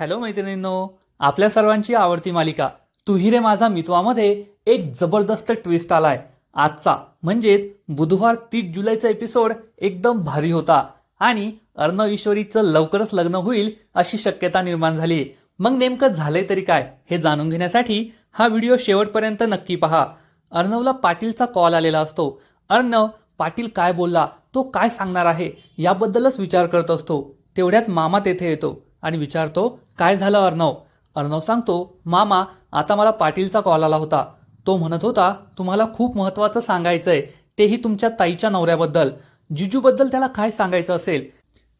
Hello मैत्रिणींनो आपल्या सर्वांची आवडती मालिका तुही रे माझा मितवामध्ये एक जबरदस्त ट्विस्ट आलाय. आजचा म्हणजेच बुधवार तीस जुलैचा एपिसोड एकदम भारी होता आणि अर्णव ईश्वरीचं लवकरच लग्न होईल अशी शक्यता निर्माण झाली. मग नेमकं झालंय तरी काय हे जाणून घेण्यासाठी हा व्हिडिओ शेवटपर्यंत नक्की पहा. अर्णवला पाटीलचा कॉल आलेला असतो. अर्णव पाटील काय बोलला तो काय सांगणार आहे याबद्दलच विचार करत असतो. तेवढ्यात मामा तेथे येतो. आणि विचारतो काय झालं अर्णव? अर्णव सांगतो मामा आता मला पाटीलचा कॉल आला होता. तो म्हणत होता तुम्हाला खूप महत्वाचं आहे तेही तुमच्या ताईच्या नवऱ्याबद्दल. जिजूबद्दल त्याला काय सांगायचं असेल?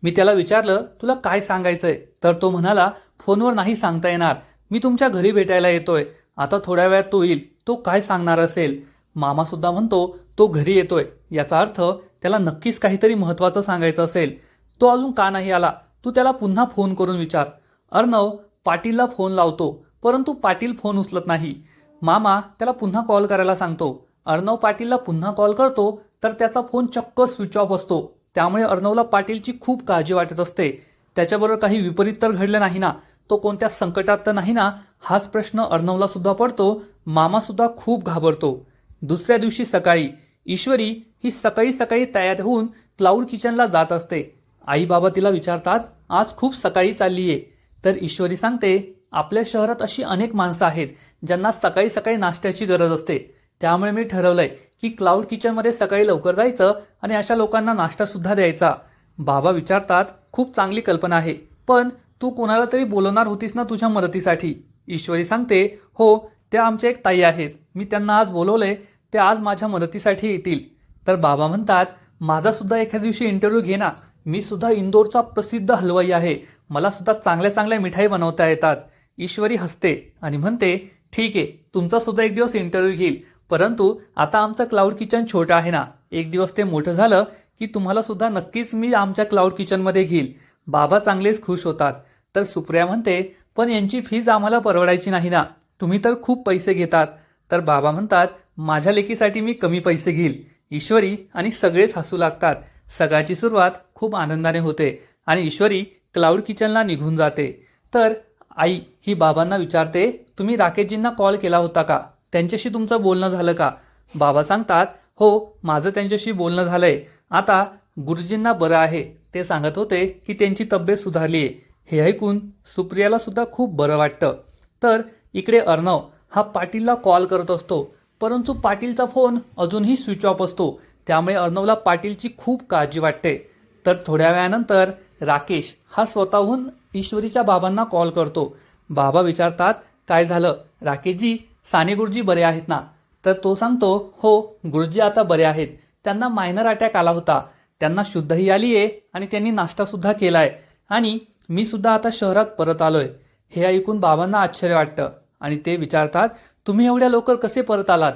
मी त्याला विचारलं तुला काय सांगायचंय? तर तो म्हणाला फोनवर नाही सांगता येणार. मी तुमच्या घरी भेटायला येतोय. आता थोड्या वेळात तो येईल. तो काय सांगणार असेल? मामा सुद्धा म्हणतो तो घरी येतोय. याचा अर्थ त्याला नक्कीच काहीतरी महत्वाचं सांगायचं असेल. तो अजून का नाही आला? तू त्याला पुन्हा फोन करून विचार. अर्णव पाटीलला फोन लावतो परंतु पाटील फोन उचलत नाही. मामा त्याला पुन्हा कॉल करायला सांगतो. अर्णव पाटीलला पुन्हा कॉल करतो तर त्याचा फोन चक्क स्विच ऑफ असतो. त्यामुळे अर्णवला पाटीलची खूप काळजी वाटत असते. त्याच्याबरोबर काही विपरीत तर घडलं नाही ना? तो कोणत्या संकटात तर नाही ना? हाच प्रश्न अर्णवला सुद्धा पडतो. मामा सुद्धा खूप घाबरतो. दुसऱ्या दिवशी सकाळी ईश्वरी ही सकाळी सकाळी तयार होऊन क्लाउड किचनला जात असते. आई बाबा तिला विचारतात आज खूप सकाळी चालली आहे. तर ईश्वरी सांगते आपल्या शहरात अशी अनेक माणसं आहेत ज्यांना सकाळी सकाळी नाश्त्याची गरज असते. त्यामुळे मी ठरवलंय की क्लाउड किचनमध्ये सकाळी लवकर जायचं आणि अशा लोकांना नाश्ता सुद्धा द्यायचा. बाबा विचारतात खूप चांगली कल्पना आहे पण तू कोणाला तरी बोलवणार होतीस ना तुझ्या मदतीसाठी? ईश्वरी सांगते हो त्या आमच्या एक ताई आहेत. मी त्यांना आज बोलवलंय ते आज माझ्या मदतीसाठी येतील. तर बाबा म्हणतात माझा सुद्धा एखाद्या दिवशी इंटरव्ह्यू घे ना. मी सुद्धा इंदोरचा प्रसिद्ध हलवाई आहे. मला सुद्धा चांगल्या चांगल्या मिठाई बनवता येतात. ईश्वरी हसते. आणि म्हणते ठीक आहे तुमचा सुद्धा एक दिवस इंटरव्ह्यू घेईल. परंतु आता आमचं क्लाउड किचन छोटं आहे ना. एक दिवस ते मोठं झालं की तुम्हाला सुद्धा नक्कीच मी आमच्या क्लाउड किचनमध्ये घेईल. बाबा चांगलेच खुश होतात. तर सुप्रिया म्हणते पण यांची फीज आम्हाला परवडायची नाही ना. तुम्ही तर खूप पैसे घेतात. तर बाबा म्हणतात माझ्या लेकीसाठी मी कमी पैसे घेईल. ईश्वरी आणि सगळेच हसू लागतात. सगळ्याची सुरुवात खूप आनंदाने होते आणि ईश्वरी क्लाउड किचनला निघून जाते. तर आई ही बाबांना विचारते तुम्ही राकेशजींना कॉल केला होता का? त्यांच्याशी तुमचं बोलणं झालं का? बाबा सांगतात हो माझं त्यांच्याशी बोलणं झालंय. आता गुरुजींना बरं आहे. ते सांगत होते की त्यांची तब्येत सुधारली आहे हे ऐकून सुप्रियाला सुद्धा खूप बरं वाटतं. तर इकडे अर्णव हा पाटीलला कॉल करत असतो. परंतु पाटीलचा फोन अजूनही स्विच ऑफ असतो. त्यामुळे अर्णवला पाटीलची खूप काळजी वाटते. तर थोड्या वेळानंतर राकेश हा स्वतःहून ईश्वरीच्या बाबांना कॉल करतो. बाबा विचारतात काय झालं? राकेशजी साने गुरुजी बरे आहेत ना? तर तो सांगतो हो गुरुजी आता बरे आहेत. त्यांना मायनर अटॅक आला होता. त्यांना शुद्धही आली आहे आणि त्यांनी नाश्ता सुद्धा केलाय. आणि मी सुद्धा आता शहरात परत आलोय. हे ऐकून बाबांना आश्चर्य वाटतं आणि ते विचारतात तुम्ही एवढ्या लवकर कसे परत आलात?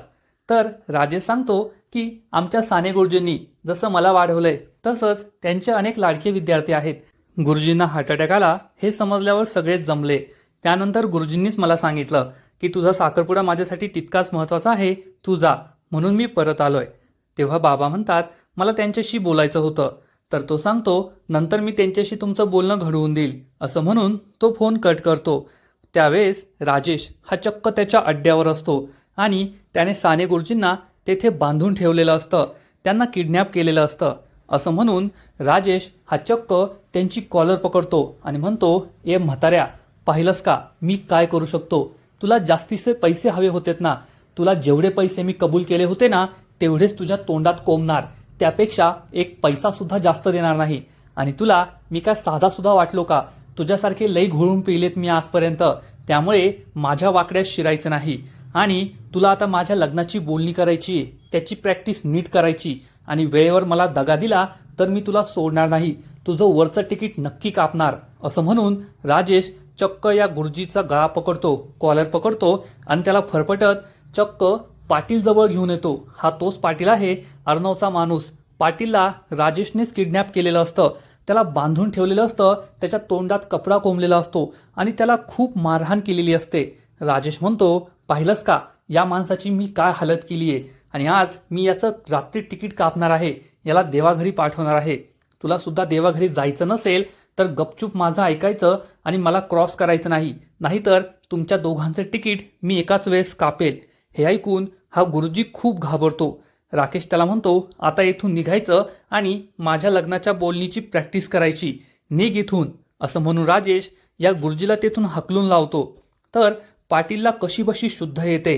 तर राजेश सांगतो की आमच्या साने गुरुजींनी जसं मला वाढवलंय तसंच त्यांचे अनेक लाडके विद्यार्थी आहेत. गुरुजींना हार्ट अटॅक आला हे समजल्यावर सगळेच जमले. त्यानंतर गुरुजींनीच मला सांगितलं की तुझा साखरपुडा माझ्यासाठी तितकाच महत्त्वाचा आहे तू जा म्हणून मी परत आलोय. तेव्हा बाबा म्हणतात मला त्यांच्याशी बोलायचं होतं तर तो सांगतो नंतर मी त्यांच्याशी तुमचं बोलणं घडवून देईल असं म्हणून तो फोन कट करतो. त्यावेळेस राजेश हा चक्क त्याच्या अड्ड्यावर असतो आणि त्याने साने गुरुजींना तेथे बांधून ठेवलेलं असतं त्यांना किडनॅप केलेलं असतं. असं म्हणून राजेश हा चक्क त्यांची कॉलर पकडतो आणि म्हणतो ए म्हाताऱ्या पाहिलंस का? मी काय करू शकतो? तुला जास्तीचे पैसे हवे होतेत ना. तुला जेवढे पैसे मी कबूल केले होते ना तेवढेच तुझ्या तोंडात कोंबणार. त्यापेक्षा एक पैसा सुद्धा जास्त देणार नाही. आणि तुला मी काय साधा सुद्धा वाटलो का? तुझ्यासारखे लई घोळून पिलेत मी आजपर्यंत. त्यामुळे माझ्या वाकड्यात शिरायचं नाही. आणि तुला आता माझ्या लग्नाची बोलणी करायची त्याची प्रॅक्टिस नीट करायची आणि वेळेवर मला दगा दिला तर मी तुला सोडणार नाही. तुझं वरचं तिकीट नक्की कापणार. असं म्हणून राजेश चक्क या गुरुजीचा गळा पकडतो कॉलर पकडतो आणि त्याला फरफटत चक्क पाटील जवळ घेऊन येतो. हा तोच पाटील आहे अर्णवचा माणूस. पाटीलला राजेशनेच किडनॅप केलेलं असतं. त्याला बांधून ठेवलेलं असतं त्याच्या तोंडात कपडा कोंबलेला असतो आणि त्याला खूप मारहाण केलेली असते. राजेश म्हणतो पाहिलंस का? या माणसाची मी काय हालत केली आहे? आणि आज मी याचं रात्री तिकीट कापणार आहे याला देवाघरी पाठवणार आहे. तुला सुद्धा देवाघरी जायचं नसेल तर गपचूप माझं ऐकायचं आणि मला क्रॉस करायचं नाही. नाहीतर तुमच्या दोघांचं तिकीट मी एकाच वेळेस कापेल. हे ऐकून हा गुरुजी खूप घाबरतो. राकेश त्याला म्हणतो आता इथून निघायचं आणि माझ्या लग्नाच्या बोलणीची प्रॅक्टिस करायची. निघ इथून. असं म्हणून राजेश या गुरुजीला तेथून हकलून लावतो. तर पाटीलला कशी बशी शुद्ध येते?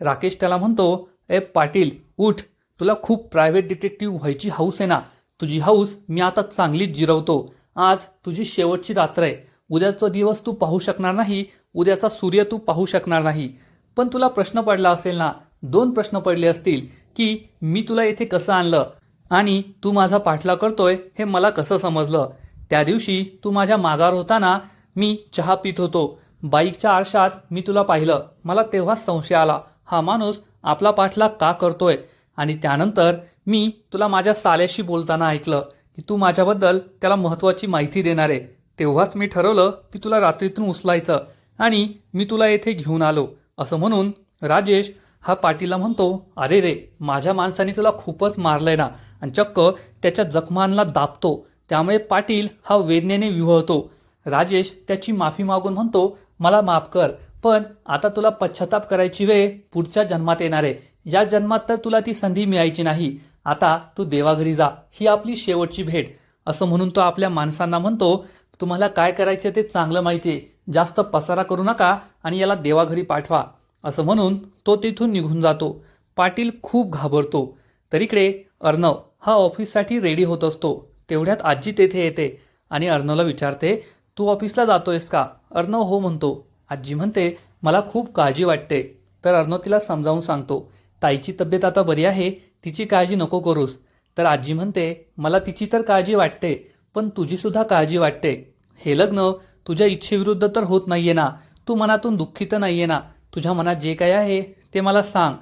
राकेश त्याला म्हणतो ए पाटील उठ. तुला खूप प्रायव्हेट डिटेक्टिव्ह व्हायची हाऊस आहे ना. तुझी हाऊस मी आता चांगलीच जिरवतो. आज तुझी शेवटची रात्र आहे. उद्याचा दिवस तू पाहू शकणार नाही उद्याचा सूर्य तू पाहू शकणार नाही. पण तुला प्रश्न पडला असेल ना दोन प्रश्न पडले असतील की मी तुला येथे कसं आणलं आणि तू माझा पाठला करतोय हे मला कसं समजलं? त्या दिवशी तू माझ्या मागावर होताना मी चहा पित होतो. बाईकच्या आरशात मी तुला पाहिलं. मला तेव्हाच संशय आला. हा माणूस आपला पाठला का करतोय? आणि त्यानंतर मी तुला माझ्या साल्याशी बोलताना ऐकलं की तू माझ्याबद्दल त्याला महत्त्वाची माहिती देणार आहे. तेव्हाच मी ठरवलं की तुला रात्रीतून उचलायचं आणि मी तुला येथे घेऊन आलो. असं म्हणून राजेश हा पाटीला म्हणतो अरे रे माझ्या माणसाने तुला खूपच मारलंय ना. आणि चक्क त्याच्या जखमांना दाबतो. त्यामुळे पाटील हा वेदनेने विव्हळतो राजेश त्याची माफी मागून म्हणतो मला माफ कर पण आता तुला पश्चाताप करायची वेळ पुढच्या जन्मात येणार आहे. या जन्मात तर तुला ती संधी मिळायची नाही. आता तू देवाघरी जा. ही आपली शेवटची भेट. असं म्हणून तो आपल्या माणसांना म्हणतो तुम्हाला काय करायचं ते चांगलं माहिती आहे. जास्त पसारा करू नका आणि याला देवाघरी पाठवा. असं म्हणून तो तिथून निघून जातो. पाटील खूप घाबरतो. तर इकडे अर्णव हा ऑफिससाठी रेडी होत असतो. तेवढ्यात आजी तेथे येते आणि अर्णवला विचारते तू ऑफिसला जातोयस का? अर्णव हो म्हणतो. आजी म्हणते मला खूप काळजी वाटते. तर अर्णव तिला समजावून सांगतो ताईची तब्येत आता बरी आहे तिची काळजी नको करूस. तर आजी म्हणते मला तिची तर काळजी वाटते पण तुझीसुद्धा काळजी वाटते. हे लग्न तुझ्या इच्छेविरुद्ध तर होत नाहीये ना. तू मनातून दुःखी तर नाहीये ना. तुझ्या मनात जे काही आहे ते मला सांग.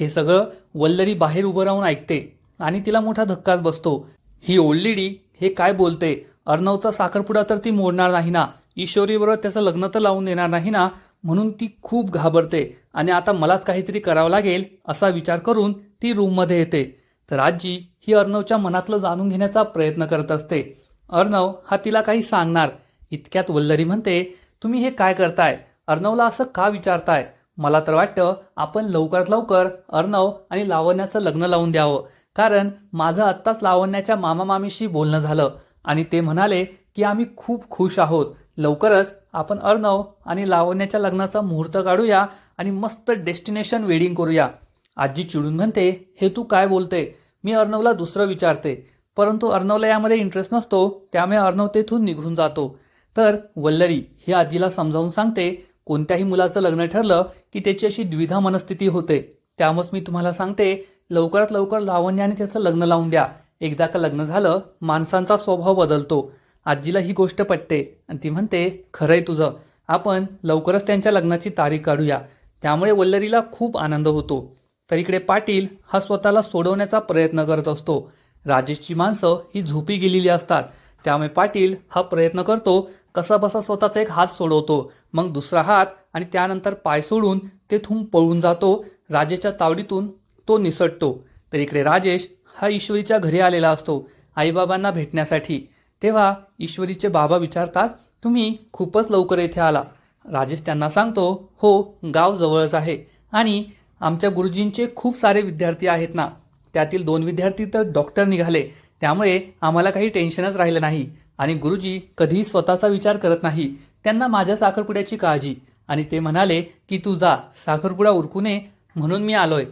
हे सगळं वल्लरी बाहेर उभं राहून ऐकते आणि तिला मोठा धक्काच बसतो. ही ओल्ड लेडी हे काय बोलते? अर्णवचा साखरपुडा तर ती मोडणार नाही ना. ईश्वरीबरोबर त्याचं लग्न तर लावून देणार नाही ना म्हणून ती खूप घाबरते. आणि आता मलाच काहीतरी करावं लागेल असा विचार करून ती रूममध्ये येते. तर आजी ही अर्णवच्या मनातलं जाणून घेण्याचा प्रयत्न करत असते. अर्णव हा तिला काही सांगणार. इतक्यात वल्लरी म्हणते तुम्ही हे काय करताय? अर्णवला असं का विचारताय? मला तर वाटतं आपण लवकरात लवकर अर्णव आणि लावण्याचं लग्न लावून द्यावं. कारण माझं आत्ताच लावण्याच्या मामा मामीशी बोलणं झालं आणि ते म्हणाले की आम्ही खूप खुश आहोत. लवकरच आपण अर्णव आणि लावण्याच्या लग्नाचा मुहूर्त काढूया आणि मस्त डेस्टिनेशन वेडिंग करूया. आजी चिडून म्हणते हे तू काय बोलते? मी अर्णवला दुसरं विचारते. परंतु अर्णवला यामध्ये इंटरेस्ट नसतो त्यामुळे अर्णव तेथून निघून जातो. तर वल्लरी ही आजीला समजावून सांगते कोणत्याही मुलाचं लग्न ठरलं की त्याची अशी द्विधा मनस्थिती होते. त्यामुळेच मी तुम्हाला सांगते लवकरात लवकर लावण्याने त्याचं लग्न लावून द्या. एकदा का लग्न झालं माणसांचा स्वभाव बदलतो. आजीला ही गोष्ट पटते आणि ती म्हणते खरंय तुझं. आपण लवकरच त्यांच्या लग्नाची तारीख काढूया. त्यामुळे वल्लरीला खूप आनंद होतो. तर इकडे पाटील हा स्वतःला सोडवण्याचा प्रयत्न करत असतो. राजेशची माणसं ही झोपी गेलेली असतात. त्यामुळे पाटील हा प्रयत्न करतो कसाबसा स्वतःचा एक हात सोडवतो. मग दुसरा हात आणि त्यानंतर पाय सोडून तेथून पळून जातो. राजेच्या तावडीतून तो निसटतो. तर इकडे राजेश हा ईश्वरीच्या घरी आलेला असतो आईबाबांना भेटण्यासाठी. तेव्हा ईश्वरीचे बाबा विचारतात तुम्ही खूपच लवकर येथे आला. राजेश त्यांना सांगतो हो गाव जवळच आहे आणि आमच्या गुरुजींचे खूप सारे विद्यार्थी आहेत ना. त्यातील दोन विद्यार्थी तर डॉक्टर निघाले. त्यामुळे आम्हाला काही टेन्शनच राहिलं नाही आणि गुरुजी कधीही स्वतःचा विचार करत नाही. त्यांना माझ्या साखरपुड्याची काळजी. आणि ते म्हणाले की तू जा साखरपुडा उरकू नये म्हणून मी आलोय.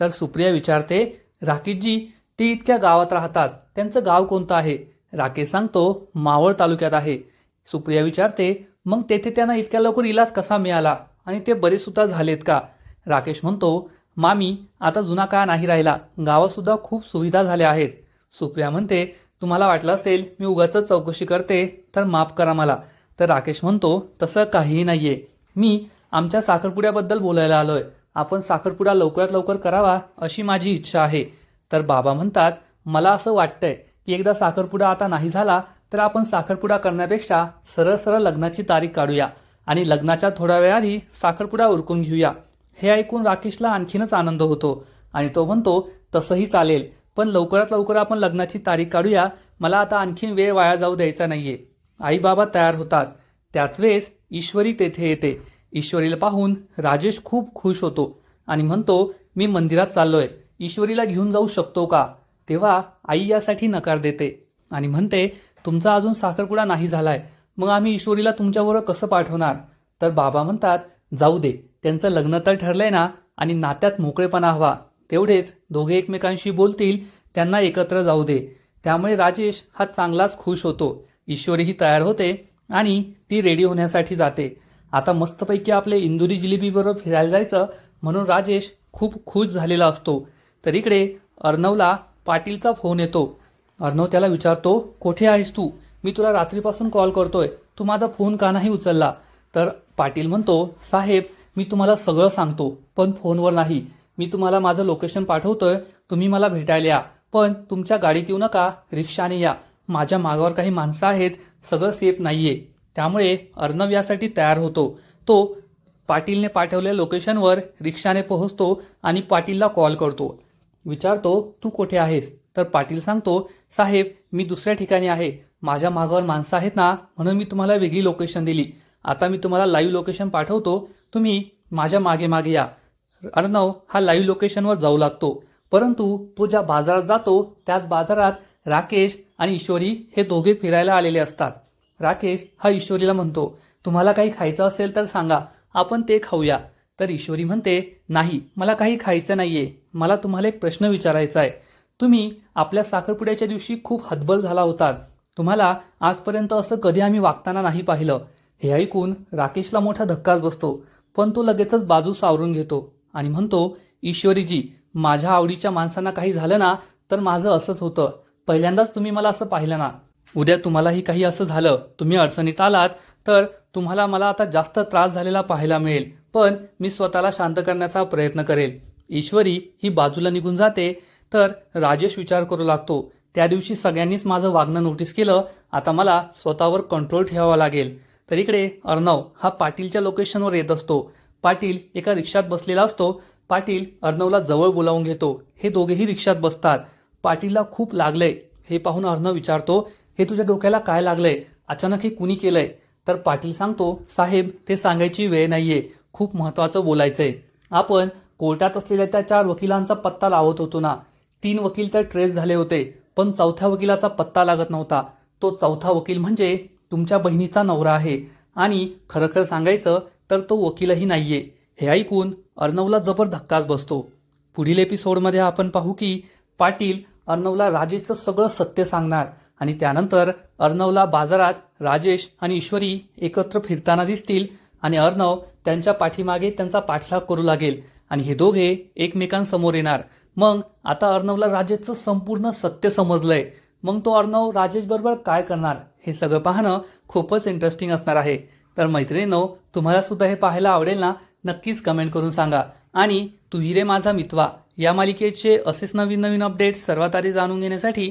तर सुप्रिया विचारते राकेशजी ते इतक्या गावात राहतात. त्यांचं गाव कोणतं आहे? राकेश सांगतो मावळ तालुक्यात आहे. सुप्रिया विचारते मग तेथे त्यांना इतक्या लवकर इलाज कसा मिळाला? आणि ते बरे सुद्धा झालेत का? राकेश म्हणतो मामी आता जुना काळ नाही राहिला. गावात सुद्धा खूप सुविधा झाल्या आहेत. सुप्रिया म्हणते तुम्हाला वाटलं असेल मी उगाच चौकशी करते तर माफ करा मला. तर राकेश म्हणतो तसं काहीही नाहीये. मी आमच्या साखरपुड्याबद्दल बोलायला आलोय. आपण साखरपुडा लवकरात लवकर करावा अशी माझी इच्छा आहे. तर बाबा म्हणतात मला असं वाटतंय की एकदा साखरपुडा आता नाही झाला तर आपण साखरपुडा करण्यापेक्षा सरळ सरळ लग्नाची तारीख काढूया आणि लग्नाच्या थोड्या वेळाआधी साखरपुडा उरकून घेऊया. हे ऐकून राकेशला आणखीनच आनंद होतो आणि तो म्हणतो तसंही चालेल पण लवकरात लवकर आपण लग्नाची तारीख काढूया. मला आता आणखीन वेळ वाया जाऊ द्यायचा नाहीये. आई बाबा तयार होतात. त्याच वेळेस ईश्वरी तेथे येते. ईश्वरीला पाहून राजेश खूप खुश होतो आणि म्हणतो मी मंदिरात चाललोय. ईश्वरीला घेऊन जाऊ शकतो का? तेव्हा आई यासाठी नकार देते आणि म्हणते तुमचा अजून साखरपुडा नाही झालाय. मग आम्ही ईश्वरीला तुमच्याबरोबर कसं पाठवणार? तर बाबा म्हणतात जाऊ दे. त्यांचं लग्न तर ठरलंय ना आणि नात्यात मोकळेपणा हवा. तेवढेच दोघे एकमेकांशी बोलतील त्यांना एकत्र जाऊ दे. त्यामुळे राजेश हा चांगलाच खुश होतो. ईश्वरीही तयार होते आणि ती रेडी होण्यासाठी जाते. आता मस्तपैकी आपले इंदुरी जिलेबीबरोबर फिरायला जायचं म्हणून राजेश खूप खुश झालेला असतो. तर इकडे अर्णवला पाटीलचा फोन येतो. अर्णव त्याला विचारतो कोठे आहेस तू? मी तुला रात्रीपासून कॉल करतोय. तू माझा फोन का नाही उचलला? तर पाटील म्हणतो साहेब मी तुम्हाला सगळं सांगतो पण फोनवर नाही. मी तुम्हाला माझं लोकेशन पाठवतोय. तुम्ही मला भेटायला या. पण तुमच्या गाडीत येऊ नका रिक्षाने या. माझ्या मागावर काही माणसं आहेत. सगळं सेफ नाहीये. त्यामुळे अर्णव यासाठी तयार होतो. तो पाटीलने पाठवलेल्या लोकेशनवर रिक्षाने पोहोचतो आणि पाटीलला कॉल करतो. विचारतो तू कुठे आहेस? तर पाटील सांगतो साहेब मी दुसऱ्या ठिकाणी आहे. माझ्या मागावर माणसं आहेत ना म्हणून मी तुम्हाला वेगळी लोकेशन दिली. आता मी तुम्हाला लाईव्ह लोकेशन पाठवतो. तुम्ही माझ्या मागे मागे या. अर्णव हा लाईव्ह लोकेशनवर जाऊ लागतो. परंतु तो ज्या बाजारात जातो त्याच बाजारात राकेश आणि ईश्वरी हे दोघे फिरायला आलेले असतात. राकेश हा ईश्वरीला म्हणतो तुम्हाला काही खायचं असेल तर सांगा आपण ते खाऊया. तर ईश्वरी म्हणते नाही मला काही खायचं नाहीये. मला तुम्हाला एक प्रश्न विचारायचा आहे. तुम्ही आपल्या साखरपुड्याच्या दिवशी खूप हतबल झाला होतात. तुम्हाला आजपर्यंत असं कधी आम्ही वागताना नाही पाहिलं. हे ऐकून राकेशला मोठा धक्काच बसतो पण तो लगेचच बाजू सावरून घेतो आणि म्हणतो ईश्वरीजी माझ्या आवडीच्या माणसांना काही झालं ना तर माझं असंच होतं. पहिल्यांदाच तुम्ही मला असं पाहिलं ना. उद्या तुम्हालाही काही असं झालं तुम्ही अडचणीत आलात तर तुम्हाला मला आता जास्त त्रास झालेला पाहायला मिळेल. पण मी स्वतःला शांत करण्याचा प्रयत्न करेल. ईश्वरी ही बाजूला निघून जाते. तर राजेश विचार करू लागतो. त्या दिवशी सगळ्यांनीच माझं वागणं नोटीस केलं. आता मला स्वतःवर कंट्रोल ठेवावा लागेल. तर इकडे अर्णव हा पाटीलच्या लोकेशनवर येत असतो. पाटील एका रिक्षात बसलेला असतो. पाटील अर्णवला जवळ बोलावून घेतो. हे दोघेही रिक्षात बसतात. पाटीलला खूप लागलंय. हे पाहून अर्णव विचारतो हे तुझ्या डोक्याला काय लागलंय? अचानक हे कुणी केलंय? तर पाटील सांगतो साहेब ते सांगायची वेळ नाहीये. खूप महत्वाचं बोलायचंय. आपण कोर्टात असलेल्या त्या चार वकिलांचा पत्ता लावत होतो ना. तीन वकील तर ट्रेस झाले होते पण चौथ्या वकिलाचा पत्ता लागत नव्हता. तो चौथा वकील म्हणजे तुमच्या बहिणीचा नवरा आहे. आणि खरं खरं सांगायचं तर तो वकीलही नाहीये. हे ऐकून अर्णवला जबर धक्काच बसतो. पुढील एपिसोडमध्ये आपण पाहू की पाटील अर्णवला राजेशचं सगळं सत्य सांगणार. आणि त्यानंतर अर्णवला बाजारात राजेश आणि ईश्वरी एकत्र फिरताना दिसतील आणि अर्णव त्यांच्या पाठीमागे त्यांचा पाठलाग करू लागेल आणि हे दोघे एकमेकांसमोर येणार. मग आता अर्णवला राजेशचं संपूर्ण सत्य समजलंय. मग तो अर्णव राजेश बरोबर काय करणार हे सगळं पाहणं खूपच इंटरेस्टिंग असणार आहे. तर मैत्रिणींनो तुम्हाला सुद्धा हे पाहायला आवडेल ना? नक्कीच कमेंट करून सांगा. आणि तू हिरे माझा मितवा या मालिकेचे असेच नवीन नवीन अपडेट्स सर्वात आधी जाणून घेण्यासाठी